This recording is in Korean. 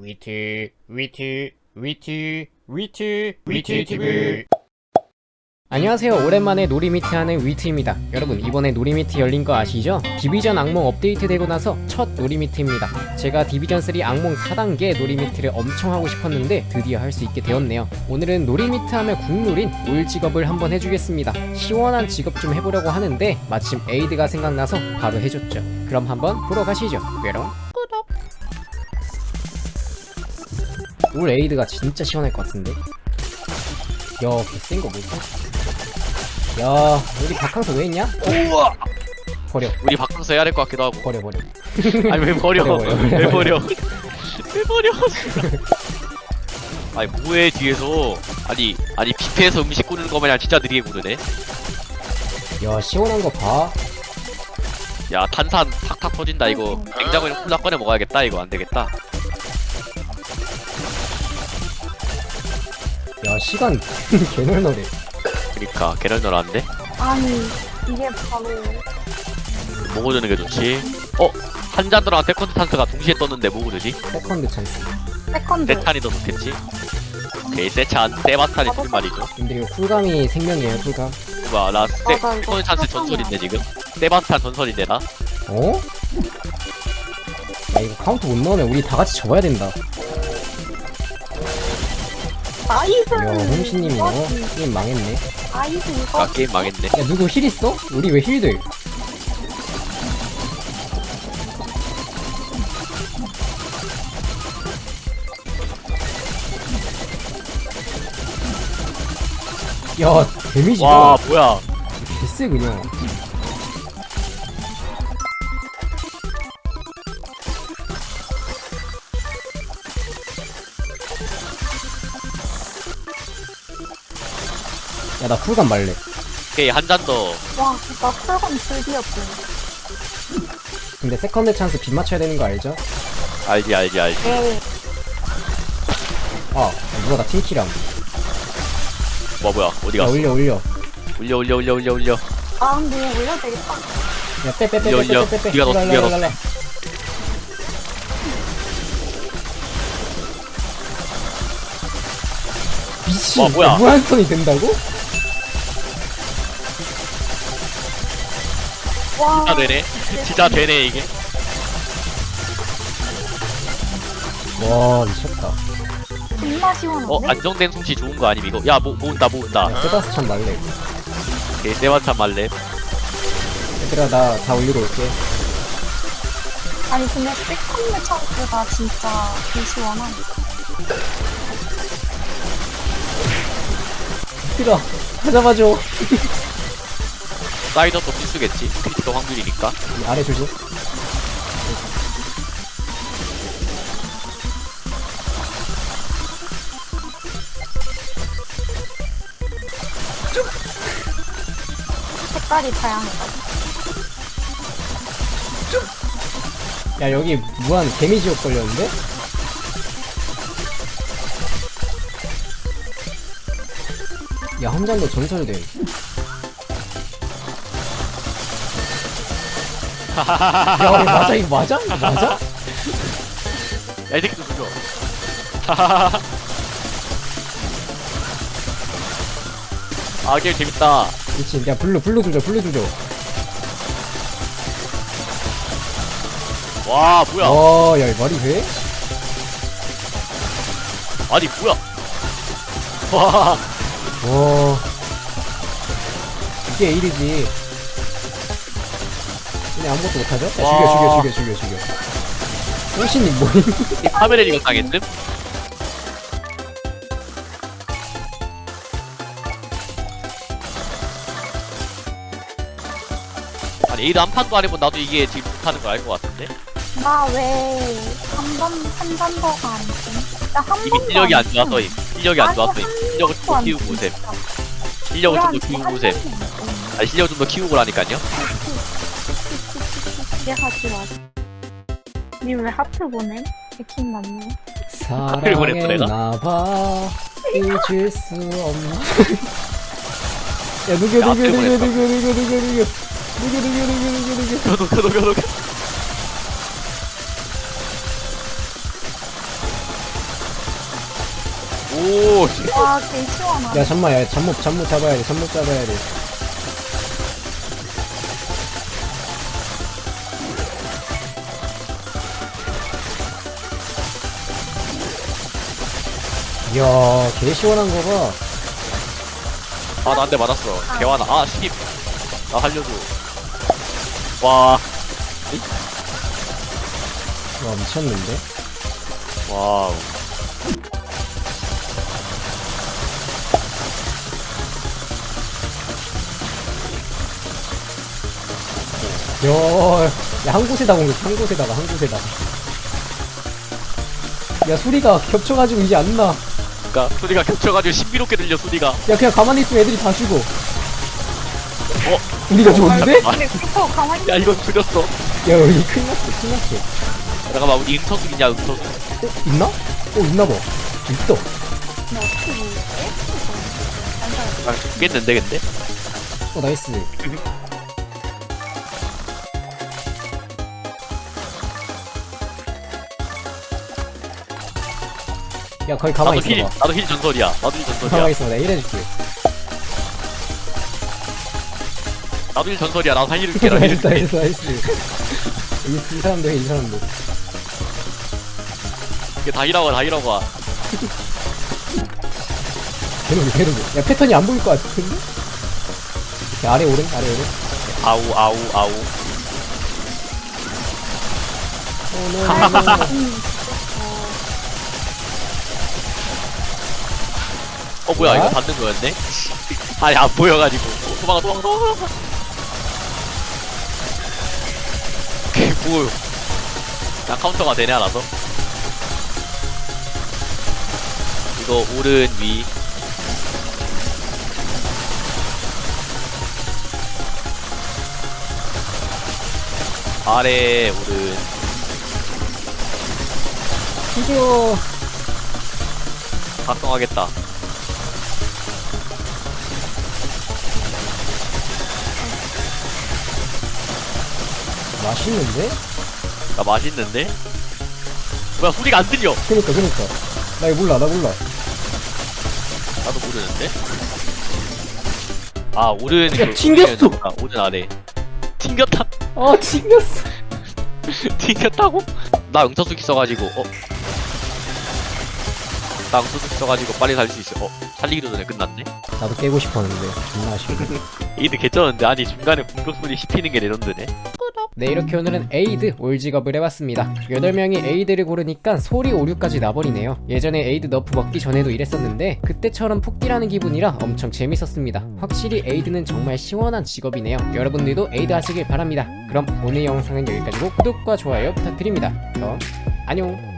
위트 위트 위트 위트 위트 TV 안녕하세요. 오랜만에 놀이미트 하는 위트입니다. 여러분 이번에 놀이미트 열린 거 아시죠? 디비전 악몽 업데이트 되고 나서 첫 놀이미트입니다. 제가 디비전 3 악몽 4단계 놀이미트를 엄청 하고 싶었는데 드디어 할 수 있게 되었네요. 오늘은 놀이미트 하면 국룰인 올 직업을 한번 해주겠습니다. 시원한 직업 좀 해보려고 하는데 마침 에이드가 생각나서 바로 해줬죠. 그럼 한번 보러 가시죠. 뾰롱 올 에이드가 진짜 시원할 것 같은데 야 개센거 뭐지? 야 우리 박항서 왜 있냐? 우와! 버려 우리 바꿔서 해야 될 것 같기도 하고. 버려 버려 아니 왜 버려? 버려, 버려, 왜 버려. 왜 버려? 아니 뭐해 뒤에서 아니 아니 뷔페에서 음식 꾸는 거 마냥 진짜 느리게 꾸르네. 야 시원한 거봐 야 탄산 탁탁 터진다 이거. 냉장고에 콜라 꺼내 먹어야겠다 이거 안 되겠다. 야 시간 개널널해 그니까 안 돼? 아니 이게 바로 먹어주는 게 좋지. 어? 한잔더랑 세컨드 탄스가 동시에 떴는데 뭐 그러지? 세컨드 찬스 세컨드 세찬이 더 좋겠지? 오케이 세찬 세바탄이 틀 말이죠. 근데 이거 쿨감이 생명이에요 쿨감 뭐야 나 세, 맞아, 이거 세컨드 찬스 세찬이야. 전설인데 지금? 세바탄 전설인데 나? 어? 야 이거 카운트 못 넣으면 우리 다 같이 접어야 된다 나이스 야 홍신님이 어? 이거지. 게임 망했네 나이스 이거 아 게임 망했네. 야 누구 힐 있어? 우리 왜 힐들 야 데미지 와 뭐야? 개쎄 그냥 야 나 쿨감 말래 오케이 한 잔 더. 와 진짜 풀건 드디었지 근데 세컨드 찬스 빗 맞춰야 되는 거 알죠? 알지 알지 알지. 네아 누가 나 팀키랑 뭐 뭐야 어디 야 갔어? 올려 올려 올려 올려 올려 올려 올려. 아 근데 이거 올려도 되겠다 올려, 올려. 야빼 빼빼빼빼빼 빼 네가 넣었어, 네가 넣었어. 미친 와, 뭐야. 무한선이 된다고? 와 진짜 되네. 진짜 되네 이게. 와 미쳤다 존나 시원한데 어 안정된 솜씨 좋은 거 아님 이거? 야뭐 모은다 모은다. 야 세바스찬 말래 오케이 세바탄 말래. 얘들아 나 다 올리고 올게 아니 근데 세컨드 찬스가 진짜 개 시원한 얘들아 찾아봐줘 사이더도 필수겠지. 크리티컬 확률이니까. 이 아래 조심 색깔이 다양하다 야 여기 무한 데미지옥 걸렸는데? 야 한장도 전설됨 야 이거 맞아 이거 맞아? 이거 맞아? 야 이 새끼도 죽여. 아 게임 재밌다. 미친 야 블루 블루 두줘 블루 두줘 와 뭐야? 와 야 이 말이 돼? 아니 뭐야? 와. 와 이게 1이지 근데 아무것도 못하죠? 야 죽여 와. 죽여 죽여 죽여 죽여 호신님 뭐임? 카메라 이거 당했음? 아니 에이드 한 판도 안 해본 나도 이게 지금 못하는 걸 알 것 같은데 나왜한번한 잔더가 안 돼? 나한 이미 번도 실력이 안 돼. 좋아서 임 실력이 안 좋아서 임 실력을 좀더 안 키우고 돼, 오셈 진짜. 실력을 좀더 우리한테 키우고 한 오셈 번도 안 돼. 아니 실력을 좀 더 키우고 라니까요 이해 하지 마. 니왜 하트 보내? 백킹 맞네. 하필 보냈어, 내가? 사랑했나봐 잊을 수 없나 야 누구 야, 누구 앞에 누구. 누구 누구 누구 누구 누구 누구 누구 누구 누구 도둑 도둑 도둑 오 씨. 와, 개 시원하다. 야 잠만 야 잠못 잠못 잡아야 돼 잠못 잡아야 돼 이야 개 시원한 거봐 아, 나한대 맞았어. 개화나. 아, 씨. 나 살려줘. 와, 와 미쳤는데 와우. 야, 야, 한 곳에다 공격, 한 곳에다가, 한 곳에다가. 야, 소리가 겹쳐가지고 이제 안 나. 그니까, 소리가 겹쳐가지고 신비롭게 들려, 소리가. 야, 그냥 가만히 있으면 애들이 다 죽어. 어? 우리가 죽었는데? 야, 근데 그거 가만히 야, 이거 줄였어. 우리 큰일 났어, 큰일 났어. 잠깐만, 우리 응터수 있냐, 응터수. 어, 있나? 어, 있나봐. 있어. 있으면 어떻게 모르지? 안 아, 죽겠는데, 근데? 어, 나이스. 야, 거기 가만히 나도 힐, 있어봐. 나도 힐 전설이야. 나도 힐 전설이야. 가만히 있어봐. 내가 힐해줄게. 나도 힐 전설이야. 나도 살려줄게. 나 나이스, 힐해줄게. 나이스, 나이스. 이, 이 사람도 해, 이 사람도. 이게 다 힐하고, 다 힐하고 와. 괴롭이 괴롭이 야 패턴이 안 보일 것 같은데? 이렇게 아래 오른 아래 오른 아우, 아우, 아우. 어, 뭐야? 이거 받는 거였네? 아니, 안 보여가지고. 어, 도망가, 도망가, 도망가. 개 보여. 나 카운터가 되네, 알아서. 이거, 오른, 위. 아래, 오른. 드디어 각성하겠다. 맛있는데? 나 맛있는데? 뭐야, 소리가 안 들려! 그니까 그니까 나 이거 몰라 나 몰라 나도 모르는데? 아, 오른. 야, 그- 튕겼어! 아, 오른 아래. 튕겼다? 아 튕겼어 튕겼다고? 나 응터수기 써가지고, 어? 나 응터수기 써가지고 빨리 살수 있어. 어? 살리기도 전에 끝났네? 나도 깨고 싶었는데 존나 아쉽네 이드 개쩌는데, 아니, 중간에 공격 소리 씹히는 게 레전드네? 네 이렇게 오늘은 에이드 올직업을 해봤습니다. 8명이 에이드를 고르니까 소리 오류까지 나버리네요. 예전에 에이드 너프 먹기 전에도 이랬었는데 그때처럼 푹디라는 기분이라 엄청 재밌었습니다. 확실히 에이드는 정말 시원한 직업이네요. 여러분들도 에이드 하시길 바랍니다. 그럼 오늘 영상은 여기까지고 구독과 좋아요 부탁드립니다. 그럼 안녕